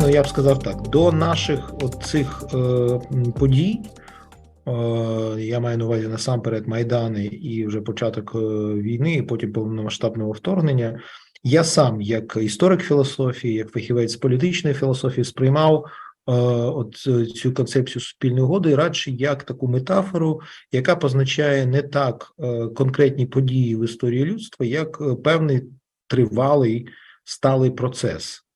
ну я б сказав так: до наших цих е, подій, е, я маю на увазі насамперед Майдани і вже початок е, війни, і потім повномасштабного вторгнення. Я сам, як історик філософії, як фахівець політичної філософії, сприймав е, от е, цю концепцію суспільної угоди радше як таку метафору, яка позначає не так е, конкретні події в історії людства, як е, певний тривалий сталий процес.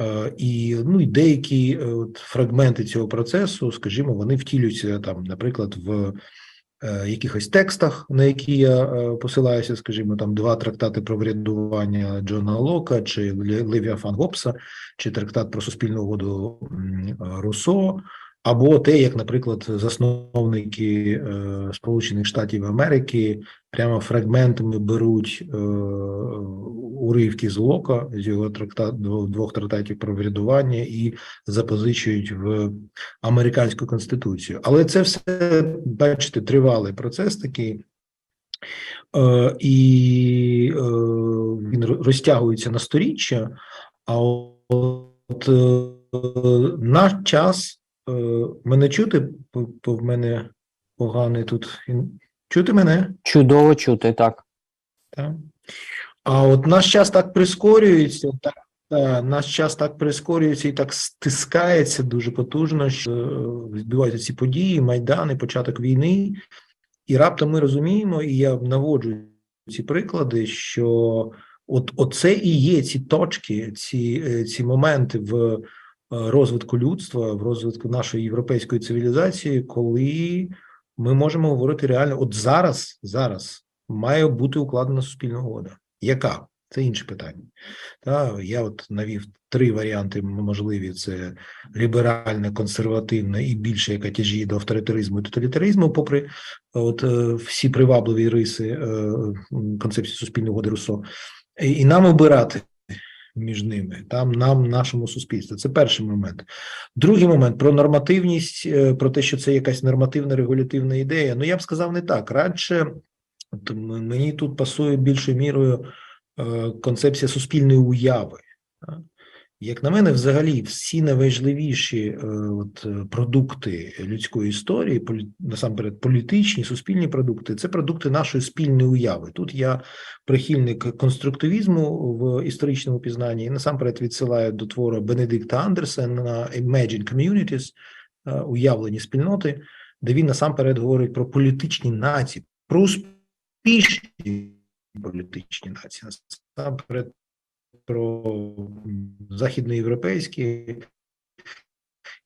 Е, І ну і деякі е, от, фрагменти цього процесу, скажімо, вони втілюються там, наприклад, в е, якихось текстах, на які я посилаюся, скажімо, там два трактати про врядування Джона Лока чи Ле- Левіафан Гоббса, чи трактат про суспільну угоду Руссо, або те, як, наприклад, засновники е, Сполучених Штатів Америки прямо фрагментами беруть е, уривки з Лока, з його трактат двох трактатів про врядування і запозичують в американську конституцію. Але це все, бачите, тривалий процес такий. Е, і він розтягується на сторіччя. А от наш час мене чути, бо- в мене поганий тут. Чути мене? Чудово чути, так. Так. А от наш час так прискорюється, так, та, наш час так прискорюється і так стискається дуже потужно, що е, відбуваються ці події, майдани, початок війни. І раптом ми розуміємо, і я наводжу ці приклади, що от оце і є ці точки, ці, е, ці моменти в е, розвитку людства, в розвитку нашої європейської цивілізації, коли ми можемо говорити реально, от зараз, зараз має бути укладена суспільна угода. Яка? Це інше питання. Та, я от навів три варіанти можливі: це ліберальне, консервативне і більше, яка тяжіє до авторитаризму і тоталітаризму, попри от е, всі привабливі риси е, концепції суспільної угоди Руссо. І нам обирати між ними, там нам, нашому суспільству. Це перший момент. Другий момент про нормативність, е, про те, що це якась нормативна регулятивна ідея. Ну я б сказав не так. Радше мені тут пасує більшою мірою е, концепція суспільної уяви. Як на мене, взагалі, всі найважливіші е, от, е, продукти людської історії, полі, насамперед політичні, суспільні продукти, це продукти нашої спільної уяви. Тут я прихильник конструктивізму в історичному пізнанні і насамперед відсилаю до твору Бенедикта Андерсена Imagine Communities, е, уявлені спільноти, де він насамперед говорить про політичні нації, про успішні політичні нації, насамперед про західноєвропейські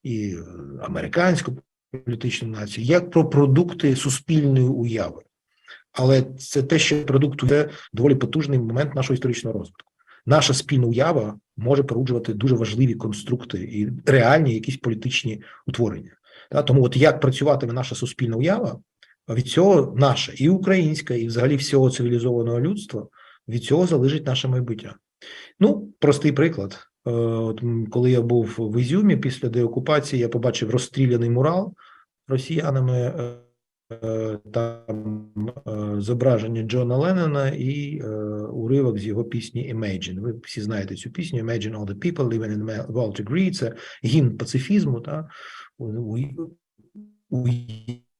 і американську політичну націю, як про продукти суспільної уяви. Але це те, що продукт це доволі потужний момент нашого історичного розвитку. Наша спільна уява може породжувати дуже важливі конструкти і реальні якісь політичні утворення. Тому, от як працюватиме наша суспільна уява, від цього наша і українська, і взагалі всього цивілізованого людства, від цього залежить наше майбуття. Ну, простий приклад. Е, От коли я був в Ізюмі після деокупації, я побачив розстріляний мурал росіянами. е, е, Там зображення Джона Леннона і уривок з його пісні Imagine. Ви всі знаєте цю пісню Imagine all the people living in world agree. Це гімн пацифізму. Та?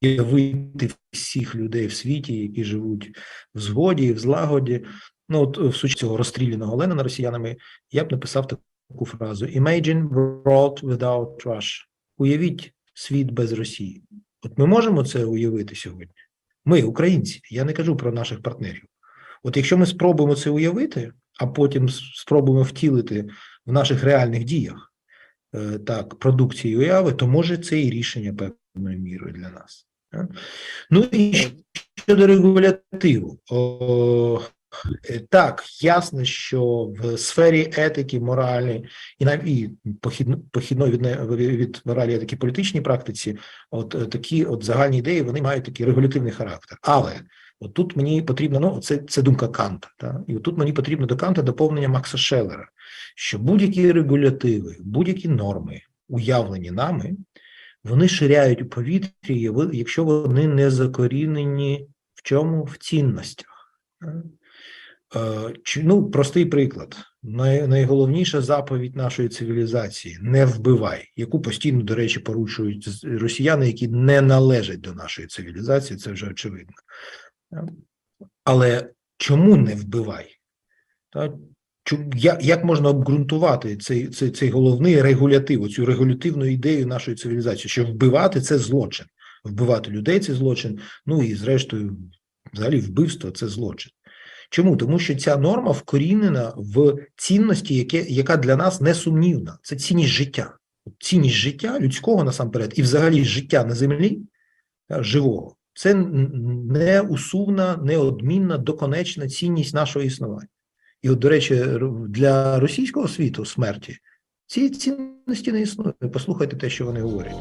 Уявити всіх людей в світі, які живуть в згоді, в злагоді. Ну, от в суті цього розстріляного Ленина росіянами я б написав таку фразу: Imagine world without Russia. Уявіть світ без Росії. От ми можемо це уявити сьогодні. Ми, українці, я не кажу про наших партнерів. От якщо ми спробуємо це уявити, а потім спробуємо втілити в наших реальних діях е, так, продукції уяви, то може це і рішення певною мірою для нас. Ну і щодо регулятиву. О, Е, Так, ясно, що в сфері етики, моралі і навіть похідної від, від моралі етики політичній практиці, от е, такі от загальні ідеї вони мають такий регулятивний характер. Але от тут мені потрібно, ну це, це думка Канта, та? і тут мені потрібно до Канта доповнення Макса Шеллера, що будь-які регулятиви, будь-які норми, уявлені нами, вони ширяють у повітрі, якщо вони не закорінені в чому? В цінностях. Е, Ну, простий приклад. Найголовніша заповідь нашої цивілізації не вбивай, яку постійно, до речі, порушують росіяни, які не належать до нашої цивілізації, це вже очевидно. Е, Але чому не вбивай? Як, можна обґрунтувати цей, цей, цей головний регулятив, цю регулятивну ідею нашої цивілізації, що вбивати це злочин, вбивати людей це злочин, ну і зрештою, взагалі, вбивство це злочин. Чому? Тому що ця норма вкорінена в цінності, яке, яка для нас несумнівна. Це цінність життя. Цінність життя людського насамперед, і взагалі життя на землі живого. Це неусувна, неодмінна, доконечна цінність нашого існування. І, от, до речі, для російського світу смерті цієї цінності не існує. Послухайте те, що вони говорять.